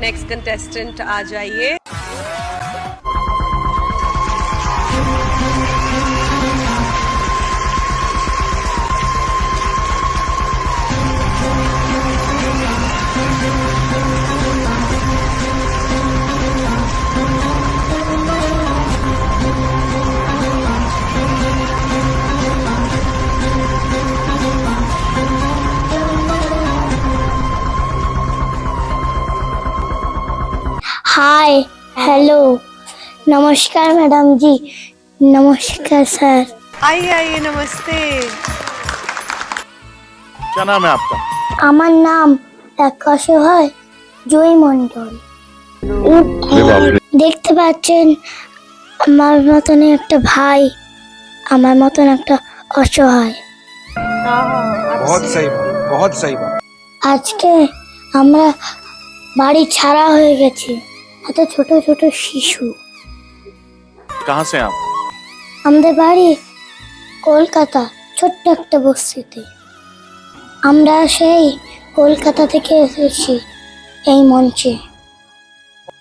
Next contestant आ जाइए। নমস্কার madam জি নমস্কার স্যার आइए आइए नमस्ते क्या नाम है आपका আমার নাম এক অসহায় জয় মণ্ডল দেখতে পাচ্ছেন আমার মতন একটা ভাই আমার মতন একটা অসহায় बहुत सही बात बहुत सही बात আজকে আমরা বাড়ি ছাড়া হয়ে গেছি এত ছোট ছোট শিশু कहाँ से हैं आप আমাদের বাড়ি কলকাতা ছোট্ট একটা বস্তিতে আমরা সেই কলকাতা থেকে এসেছি এই মঞ্চে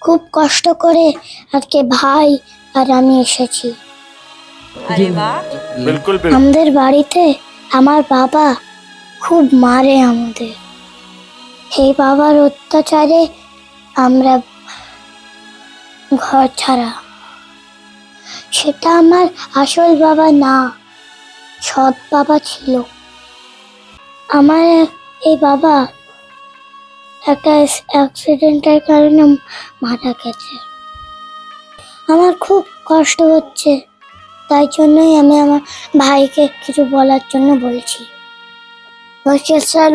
খুব কষ্ট করে আজকে ভাই আর আমি এসেছি अरे वाह बिल्कुल बिल्कुल আমাদের বাড়িতে আমার বাবা খুব মারে আমাদের সেই বাবার অত্যাচারে আমরা ঘর ছাড়া সেটা আমার আসল বাবা না সৎ বাবা ছিল। আমার এই বাবা একটা অ্যাক্সিডেন্টের কারণে মারা গেছে। আমার খুব কষ্ট হচ্ছে তাই জন্যই আমি আমার ভাইকে কিছু বলার জন্য বলছি। নমস্কার স্যার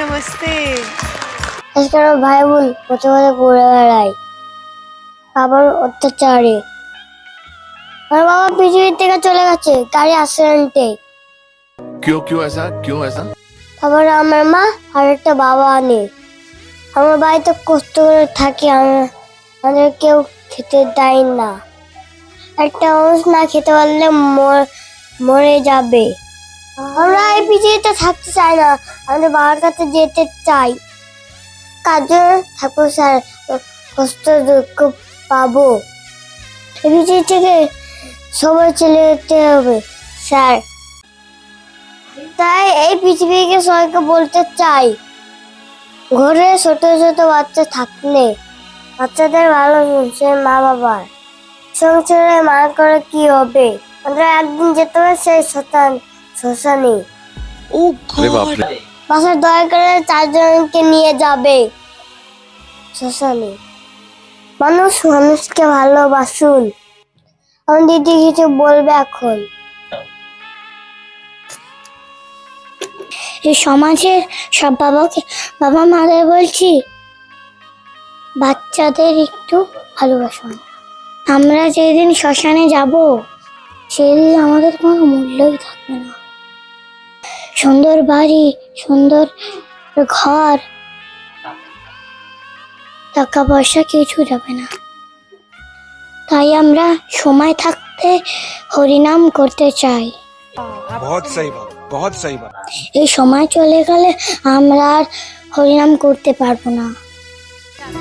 নমস্তে আজকে আমার ভাই বোন প্রথমে ঘুরে বেড়ায় বাবার অত্যাচারে আমার বাবা পৃথিবী থেকে চলে গেছে গাড়ি অ্যাক্সিডেন্টে क्यों क्यों ऐसा क्यों ऐसा তারপরে আমার মা আর একটা বাবা আনে আমার বাড়িতে কষ্ট করে থাকি আমার আমাদের কেউ খেতে দেয় না একটা মানুষ না খেতে পারলে মর- মরে যাবে আমরা এই পৃথিবীতে থাকতে চাই না আমাদের বাবার কাছে যেতে চাই কার জন্য থাকবো স্যার কষ্ট দুঃখ পাবো। বিজয় থেকে সবাই চলে যেতে হবে স্যার। তাই এই পৃথিবীকে সবাইকে বলতে চাই ঘরে ছোট ছোট বাচ্চা থাকলে বাচ্চাদের ভালো শুনছে মা বাবার সংসারে মা করে কি হবে? আমরা একদিন যেতে হবে সেই শতান শ্মশানে বাসার দয়া করে চারজনকে নিয়ে যাবে শ্মশানে মানুষ মানুষকে ভালোবাসুন। আমার দিদি কিছু বলবে এখন। এই সমাজের সব বাবাকে, বাবা মাদের বলছি, বাচ্চাদের একটু ভালোবাসুন। আমরা যেদিন শ্মশানে যাব, সেদিন আমাদের কোনো মূল্যই থাকবে না। সুন্দর বাড়ি, সুন্দর ঘর টাকা পয়সা কিছু যাবে না। তাই আমরা সময় থাকতে হরিনাম করতে চাই। এই সময় চলে গেলে আমরা আর হরিনাম করতে পারব না।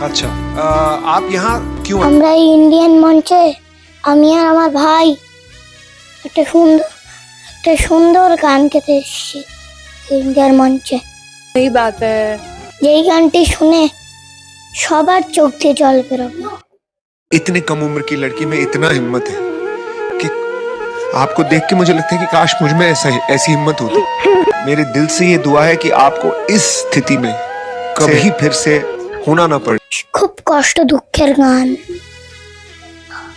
আচ্ছা এই ইন্ডিয়ান মঞ্চে আমি আর আমার ভাই একটা সুন্দর একটা সুন্দর গান খেতে এসেছি ইন্ডিয়ার মঞ্চে। এই গানটি শুনে সবার চোখ দিয়ে জল বেরোবে इतनी कम उम्र की लड़की में इतना हिम्मत है कि आपको देख के मुझे लगता है कि काश मुझ में ऐसा ऐसी हिम्मत होती मेरे दिल से ये दुआ है कि आपको इस स्थिति में कभी फिर से होना ना पड़े খুব কষ্ট দুঃখের গান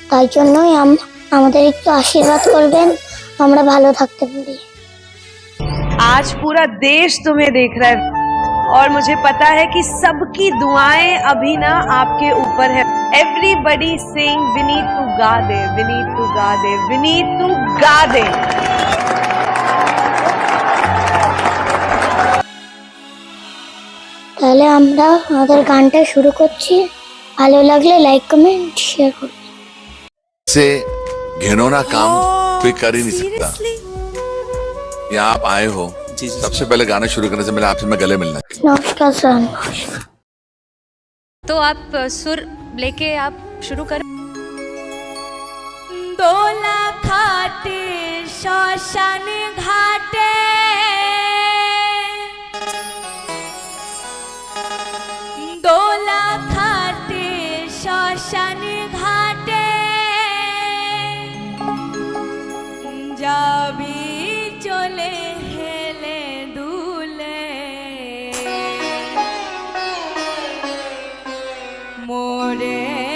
তাই জন্যই আম- আমাদের একটু আশীর্বাদ করবেন আমরা ভালো থাকতে পারি आज पूरा देश तुम्हें देख रहा है और मुझे पता है कि सबकी दुआएं अभी ना आपके ऊपर है एवरीबडी सिंग विनीत टू गा दे विनीत टू गा दे विनीत टू गा दे তাহলে আমরা আমাদের গানটা শুরু করছি ভালো লাগলে লাইক কমেন্ট শেয়ার করুন से घिनौना काम कोई कर ही नहीं सकता यहाँ आप आए हो सबसे पहले गाना शुरू करने से पहले आपसे मैं गले मिलना নমস্কার স্যার নমস্কার तो आप अ, सुर लेके आप शुरू करें দোলা খাটে শ্মশান ঘাটে মরে গেলে